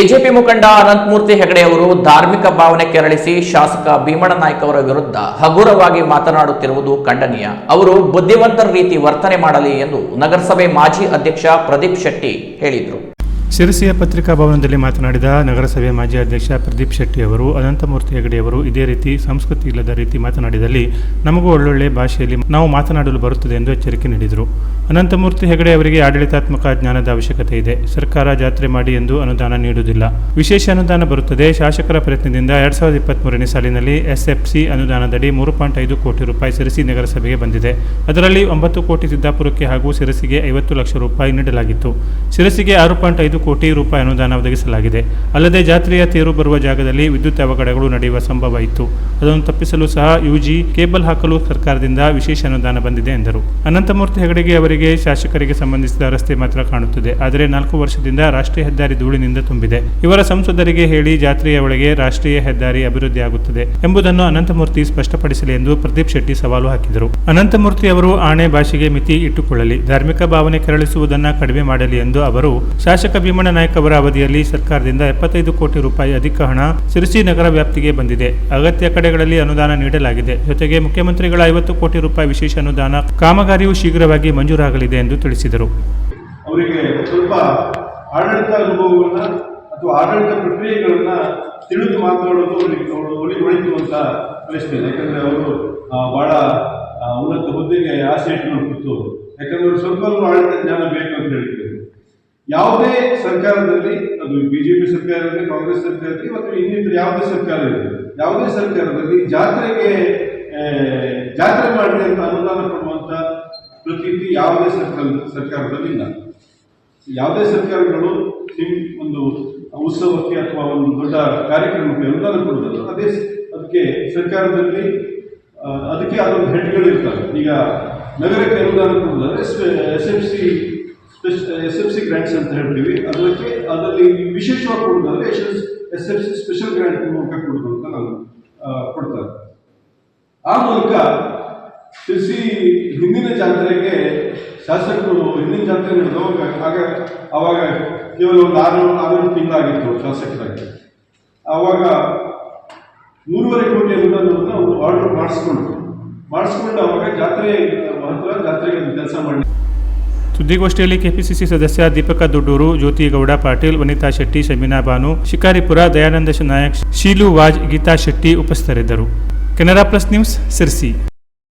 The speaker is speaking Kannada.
ಬಿಜೆಪಿ ಮುಖಂಡ ಅನಂತಮೂರ್ತಿ ಹೆಗಡೆ ಅವರು ಧಾರ್ಮಿಕ ಭಾವನೆ ಕೆರಳಿಸಿ ಶಾಸಕ ಭೀಮಣ್ಣ ನಾಯ್ಕ ಅವರ ವಿರುದ್ಧ ಹಗುರವಾಗಿ ಮಾತನಾಡುತ್ತಿರುವುದು ಖಂಡನೀಯ. ಅವರು ಬುದ್ಧಿವಂತರ ರೀತಿ ವರ್ತನೆ ಮಾಡಲಿ ಎಂದು ನಗರಸಭೆ ಮಾಜಿ ಅಧ್ಯಕ್ಷ ಪ್ರದೀಪ್ ಶೆಟ್ಟಿ ಹೇಳಿದರು. ಶಿರಸಿಯ ಪತ್ರಿಕಾ ಭವನದಲ್ಲಿ ಮಾತನಾಡಿದ ನಗರಸಭೆ ಮಾಜಿ ಅಧ್ಯಕ್ಷ ಪ್ರದೀಪ್ ಶೆಟ್ಟಿ ಅವರು, ಅನಂತಮೂರ್ತಿ ಹೆಗಡೆಯವರು ಇದೇ ರೀತಿ ಸಂಸ್ಕೃತಿ ಇಲ್ಲದ ರೀತಿ ಮಾತನಾಡಿದಲ್ಲಿ, ನಮಗೂ ಒಳ್ಳೊಳ್ಳೆ ಭಾಷೆಯಲ್ಲಿ ನಾವು ಮಾತನಾಡಲು ಬರುತ್ತದೆ ಎಂದು ಎಚ್ಚರಿಕೆ ನೀಡಿದರು. ಅನಂತಮೂರ್ತಿ ಹೆಗಡೆ ಅವರಿಗೆ ಆಡಳಿತಾತ್ಮಕ ಜ್ಞಾನದ ಅವಶ್ಯಕತೆ ಇದೆ. ಸರ್ಕಾರ ಜಾತ್ರೆ ಮಾಡಿ ಎಂದು ಅನುದಾನ ನೀಡುವುದಿಲ್ಲ. ವಿಶೇಷ ಅನುದಾನ ಬರುತ್ತದೆ. ಶಾಸಕರ ಪ್ರಯತ್ನದಿಂದ ಎರಡ್ ಸಾವಿರದ ಸಾಲಿನಲ್ಲಿ ಎಸ್ಎಫ್ಸಿ ಅನುದಾನದಡಿ ಮೂರು ಪಾಯಿಂಟ್ ಐದು ಕೋಟಿ ರೂಪಾಯಿ ಸಿರಸಿ ನಗರಸಭೆಗೆ ಬಂದಿದೆ. ಅದರಲ್ಲಿ ಒಂಬತ್ತು ಕೋಟಿ ಸಿದ್ದಾಪುರಕ್ಕೆ ಹಾಗೂ ಸಿರಸಿಗೆ ಐವತ್ತು ಲಕ್ಷ ರೂಪಾಯಿ ನೀಡಲಾಗಿತ್ತು. ಸಿರಸಿಗೆ ಆರು ಪಾಯಿಂಟ್ ಐದು ಕೋಟಿ ರೂಪಾಯಿ ಅನುದಾನ ಒದಗಿಸಲಾಗಿದೆ. ಅಲ್ಲದೆ ಜಾತ್ರೆಯ ತೇರು ಬರುವ ಜಾಗದಲ್ಲಿ ವಿದ್ಯುತ್ ಅವಘಡಗಳು ನಡೆಯುವ ಸಂಭವ ಇತ್ತು. ಅದನ್ನು ತಪ್ಪಿಸಲು ಸಹ ಯುಜಿ ಕೇಬಲ್ ಹಾಕಲು ಸರ್ಕಾರದಿಂದ ವಿಶೇಷ ಅನುದಾನ ಬಂದಿದೆ ಎಂದರು. ಅನಂತಮೂರ್ತಿ ಹೆಗಡೆಗೆ ಅವರಿಗೆ ಶಾಸಕರಿಗೆ ಸಂಬಂಧಿಸಿದ ರಸ್ತೆ ಮಾತ್ರ ಕಾಣುತ್ತದೆ. ಆದರೆ ನಾಲ್ಕು ವರ್ಷದಿಂದ ರಾಷ್ಟ್ರೀಯ ಹೆದ್ದಾರಿ ಧೂಳಿನಿಂದ ತುಂಬಿದೆ. ಇವರ ಸಂಸದರಿಗೆ ಹೇಳಿ ಜಾತ್ರೆಯ ಒಳಗೆ ರಾಷ್ಟ್ರೀಯ ಹೆದ್ದಾರಿ ಅಭಿವೃದ್ಧಿಯಾಗುತ್ತದೆ ಎಂಬುದನ್ನು ಅನಂತಮೂರ್ತಿ ಸ್ಪಷ್ಟಪಡಿಸಲಿ ಎಂದು ಪ್ರದೀಪ್ ಶೆಟ್ಟಿ ಸವಾಲು ಹಾಕಿದರು. ಅನಂತಮೂರ್ತಿ ಅವರು ಆಣೆ ಭಾಷೆಗೆ ಮಿತಿ ಇಟ್ಟುಕೊಳ್ಳಲಿ, ಧಾರ್ಮಿಕ ಭಾವನೆ ಕೆರಳಿಸುವುದನ್ನು ಕಡಿಮೆ ಮಾಡಲಿ ಎಂದು ಅವರು, ಶಾಸಕ ಭೀಮಣ್ಣ ನಾಯ್ಕ ಅವರ ಅವಧಿಯಲ್ಲಿ ಸರ್ಕಾರದಿಂದ ಎಪ್ಪತ್ತೈದು ಕೋಟಿ ರೂಪಾಯಿ ಅಧಿಕ ಹಣ ಸಿರಿಸಿ ನಗರ ವ್ಯಾಪ್ತಿಗೆ ಬಂದಿದೆ. ಅಗತ್ಯ ಕಡೆಗಳಲ್ಲಿ ಅನುದಾನ ನೀಡಲಾಗಿದೆ. ಜೊತೆಗೆ ಮುಖ್ಯಮಂತ್ರಿಗಳ ಐವತ್ತು ಕೋಟಿ ರೂಪಾಯಿ ವಿಶೇಷ ಅನುದಾನ, ಕಾಮಗಾರಿಯು ಶೀಘ್ರವಾಗಿ ಮಂಜೂರಾಗಲಿದೆ ಎಂದು ತಿಳಿಸಿದರು. ಅವರಿಗೆ ಸ್ವಲ್ಪ ಆಡಳಿತ ಅನುಭವವನ್ನು ಅಥವಾ ಆಡಳಿತ ಪ್ರಕ್ರಿಯೆಗಳನ್ನು ತಿಳಿದು ಮಾತನಾಡೋದು ಅವರಿಗೆ ಅವರು ಒಳಿ ಒಳಿತು ಅಂತ ಅನಿಸ್ತೇನೆ ಯಾಕಂದರೆ ಅವರು ಭಾಳ ಉನ್ನತ ಹುದ್ದೆಗೆ ಆಸೆ ಇಟ್ಟು ಕೂತು ಯಾಕಂದ್ರೆ ಅವರು ಸ್ವಲ್ಪ ಆಡಳಿತ ಜ್ಞಾನ ಬೇಕು ಅಂತ ಹೇಳಿದ್ರು. ಯಾವುದೇ ಸರ್ಕಾರದಲ್ಲಿ, ಅದು ಬಿಜೆಪಿ ಸರ್ಕಾರ ಇರಲಿ, ಕಾಂಗ್ರೆಸ್ ಸರ್ಕಾರ ಇರಲಿ, ಮತ್ತು ಇನ್ನಿತರ ಯಾವುದೇ ಸರ್ಕಾರ ಇರಲಿ, ಯಾವುದೇ ಸರ್ಕಾರದಲ್ಲಿ ಜಾತ್ರೆಗೆ ಜಾತ್ರೆ ಮಾಡಲಿ ಅಂತ ಅನುದಾನ ಕೊಡುವಂತ ಪ್ರತೀತಿ ಯಾವುದೇ ಸರ್ಕಾರ ಸರ್ಕಾರದಲ್ಲಿಲ್ಲ. ಯಾವುದೇ ಸರ್ಕಾರಗಳು ಸಿಂ- ಒಂದು ಉತ್ಸವಕ್ಕೆ ಅಥವಾ ಒಂದು ದೊಡ್ಡ ಕಾರ್ಯಕ್ರಮಕ್ಕೆ ಅನುದಾನ ಕೊಡೋದಲ್ಲ. ಅದೇ ಅದಕ್ಕೆ ಸರ್ಕಾರದಲ್ಲಿ ಅದಕ್ಕೆ ಅದೊಂದು ಹೆಡ್ಗಳು ಇರ್ತವೆ ಈಗ ನಗರಕ್ಕೆ ಅನುದಾನ ಕೊಡೋದಾದ್ರೆ S F C S F C grants ಅಂತ ಹೇಳ್ತೀವಿ. ಅದಕ್ಕೆ ಅದರಲ್ಲಿ ವಿಶೇಷವಾಗಿ ಕೊಡೋದಾದ್ರೆ S F C special grant ಮೂಲಕ ಕೊಡೋದು ಅಂತ ನಾನು ಕೊಡ್ತಾರೆ. ಆ ಮೂಲಕ ತಿಳಿಸಿ ಹಿಂದಿನ ಜಾತ್ರೆಗೆ ಶಾಸಕರು ಹಿಂದಿನ ಜಾತ್ರೆ ನಡೆದವಾಗ ಆಗ ಅವಾಗ ಕೇವಲ ಒಂದು ಆರು ಆರು ತಿಂಗಳಾಗಿತ್ತು ಶಾಸಕರಾಗಿ. ಆವಾಗ ಮೂರುವರೆ ಕೋಟಿ ಅನುದಾನವನ್ನು ಅವರು ಆರ್ಡರ್ ಮಾಡಿಸ್ಕೊಂಡ್ರು. ಮಾಡಿಸ್ಕೊಂಡು ಅವಾಗ ಜಾತ್ರೆ ಮಹತ್ವ ಜಾತ್ರೆಗೆ ಕೆಲಸ ಮಾಡಿ. ಸುದ್ದಿಗೋಷ್ಠಿಯಲ್ಲಿ ಕೆಪಿಸಿಸಿ ಸದಸ್ಯ ದೀಪಕ ದೊಡ್ಡೂರು, ಜ್ಯೋತಿಗೌಡ ಪಾಟೀಲ್, ವನಿತಾ ಶೆಟ್ಟಿ, ಶಮೀನಾ ಬಾನು, ಶಿಕಾರಿಪುರ ದಯಾನಂದ ನಾಯಕ್, ಶೀಲು ವಾಜ್ ಗೀತಾ ಶೆಟ್ಟಿ ಉಪಸ್ಥಿತರಿದ್ದರು. Canara plus news Sirsi.